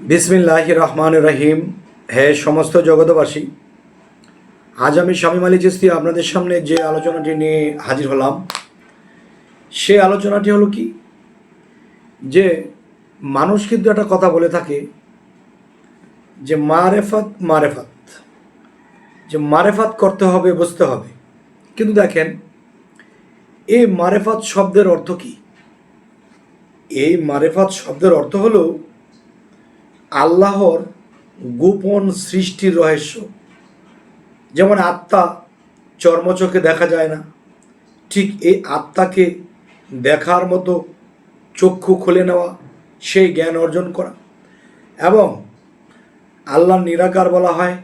বিসমিল্লাহ রহমান রহিম হে সমস্ত জগতবাসী আজ আমি স্বামী মালি চিস্তি আপনাদের সামনে যে আলোচনাটি নিয়ে হাজির হলাম, সে আলোচনাটি হলো কি? যে মানুষ কিন্তু একটা কথা বলে থাকে যে মারেফাত মারেফাত। যে মারেফাত করতে হবে, বুঝতে হবে। কিন্তু দেখেন, এই মারেফাত শব্দের অর্থ কি? এই মারেফাত শব্দের অর্থ হলো আল্লাহর গোপন সৃষ্টির রহস্য। যেমন আত্মা চর্মচোখে দেখা যায় না, ঠিক এই আত্মাকে দেখার মতো চক্ষু খুলে নেওয়া, সেই জ্ঞান অর্জন করা। এবং আল্লাহ নিরাকার বলা হয়,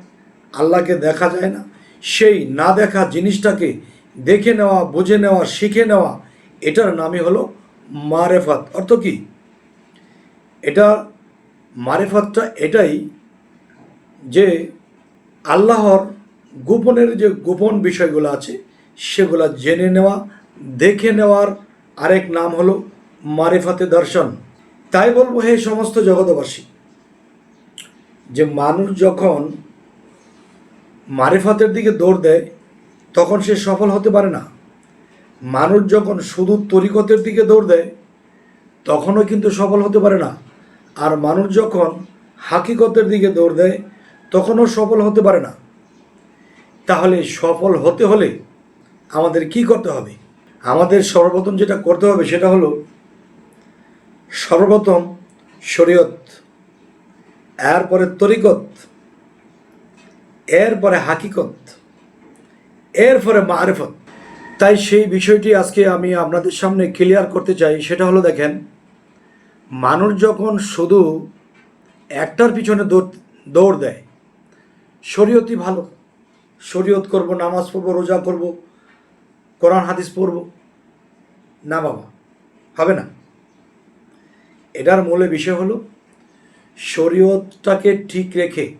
আল্লাহকে দেখা যায় না, সেই না দেখা জিনিসটাকে দেখে নেওয়া, বুঝে নেওয়া, শিখে নেওয়া, এটার নামই হলো মারেফাত। অর্থ কি? এটা মারেফাতটা এটাই যে আল্লাহর গোপনের যে গোপন বিষয়গুলো আছে, সেগুলো জেনে নেওয়া, দেখে নেওয়ার আরেক নাম হলো মারেফাতে দর্শন। তাই বলব হে সমস্ত জগতবাসী যে মানুষ যখন মারেফাতের দিকে দৌড় দেয়, তখন সে সফল হতে পারে না। মানুষ যখন শুধু তরিকতের দিকে দৌড় দেয়, তখনও কিন্তু সফল হতে পারে না। আর মানুষ যখন হাকিকতের দিকে দৌড় দেয় তখনও সফল হতে পারে না। তাহলে সফল হতে হলে আমাদের কি করতে হবে? আমাদের সর্বপ্রথম যেটা করতে হবে সেটা হলো, সর্বপ্রথম শরীয়ত, এরপরে তরিকত, এরপরে হাকিকত, এরপরে মারেফত। তাই সেই বিষয়টি আজকে আমি আপনাদের সামনে ক্লিয়ার করতে চাই। সেটা হলো দেখেন মানুষ যখন শুধু একটার পিছনে দৌড় দৌড় দেয়, শরীয়তই ভালো। শরীয়ত করব, নামাজ পড়ব, রোজা করব, কোরআন, হাদিস পড়ব। না বাবা, হবে না। এটার মূলে বিষয় হলো, শরীয়তটাকে ঠিক রেখে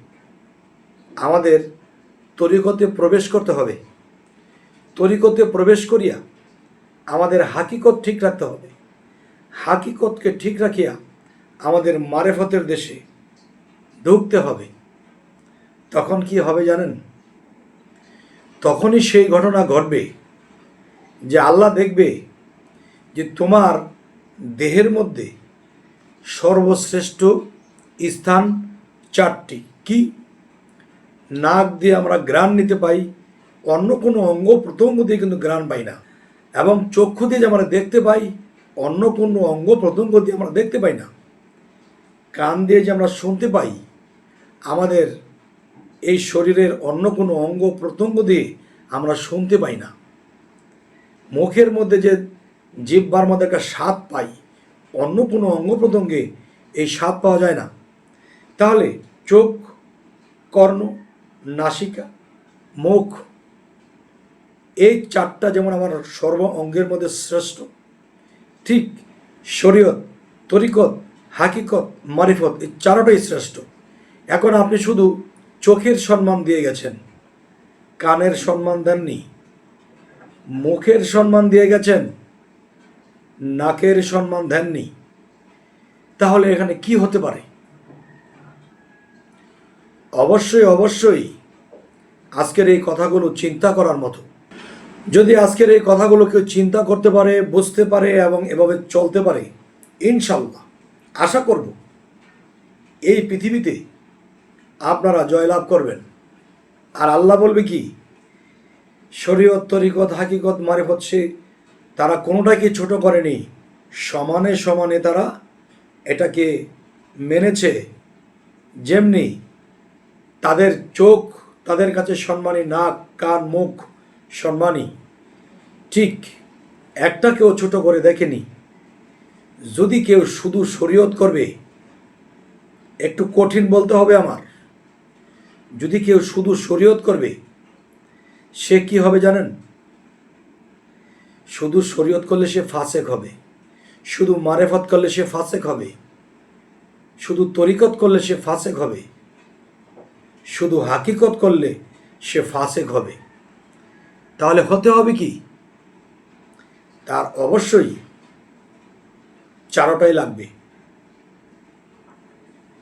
আমাদের তরিকতে প্রবেশ করতে হবে। তরিকতে প্রবেশ করিয়া আমাদের হাকিকত ঠিক রাখতে হবে। হাকিকতকে ঠিক রাখিয়া আমাদের মারেফতের দেশে ঢুকতে হবে। তখন কি হবে জানেন? তখনই সেই ঘটনা ঘটবে যে আল্লাহ দেখবে যে তোমার দেহের মধ্যে সর্বশ্রেষ্ঠ স্থান চারটি। কি? নাক দিয়ে আমরা গ্রাণ নিতে পাই, অন্য কোনো অঙ্গ প্রত্যঙ্গ দিয়ে কিন্তু গ্রাণ পাই না। এবং চক্ষু দিয়ে যে আমরা দেখতে পাই অন্য কোনো অঙ্গ প্রত্যঙ্গ দিয়ে আমরা দেখতে পাই না। কান দিয়ে যে আমরা শুনতে পাই, আমাদের এই শরীরের অন্য কোনো অঙ্গ প্রত্যঙ্গ দিয়ে আমরা শুনতে পাই না। মুখের মধ্যে যে জিব্বার মধ্যে একটা স্বাদ পাই অন্য কোনো অঙ্গ প্রত্যঙ্গে এই স্বাদ পাওয়া যায় না। তাহলে চোখ, কর্ণ, নাসিকা, মুখ, এই চারটা যেমন আমার সর্ব অঙ্গের মধ্যে শ্রেষ্ঠ ঠিক শরীয়ত, তরিকত, হাকিকত, মারিফত এই চারোটাই শ্রেষ্ঠ। এখন আপনি শুধু চোখের সম্মান দিয়ে গেছেন। কানের সম্মান দেননি। মুখের সম্মান দিয়ে গেছেন। নাকের সম্মান দেননি। তাহলে এখানে কি হতে পারে? অবশ্যই অবশ্যই আজকের এই কথাগুলো চিন্তা করার মতো। যদি আজকের এই কথাগুলো কেউ চিন্তা করতে পারে, বুঝতে পারে এবং এভাবে চলতে পারে ইনশাল্লাহ আশা করব এই পৃথিবীতে আপনারা জয়লাভ করবেন। আর আল্লাহ বলবে কি, শরীয়ত, তরিকত, হাকিকত, মারেফত সে তারা কোনোটাকে ছোট করেনি, সমানে সমানে তারা এটাকে মেনেছে। যেমনি তাদের চোখ, তাদের কাছে সম্মানী নাক, কান, মুখ সম্মানী। ঠিক একটা কেউ ছোট করে দেখেনি। যদি কেউ শুধু শরীয়ত করবে, একটু কঠিন বলতে হবে আমার। যদি কেউ শুধু শরীয়ত করবে, সে কি হবে জানেন? শুধু শরীয়ত করলে সে ফাসেক হবে। শুধু মারেফত করলে সে ফাসেক হবে। শুধু তরিকত করলে সে ফাসেক হবে। শুধু হাকিকত করলে সে ফাসেক হবে। তাহলে হতে হবে কি? তার অবশ্যই চারোটাই লাগবে।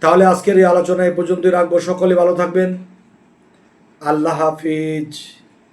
তাহলে আজকের এই আলোচনা এই পর্যন্তই রাখব। সকলে ভালো থাকবেন। আল্লাহ হাফিজ।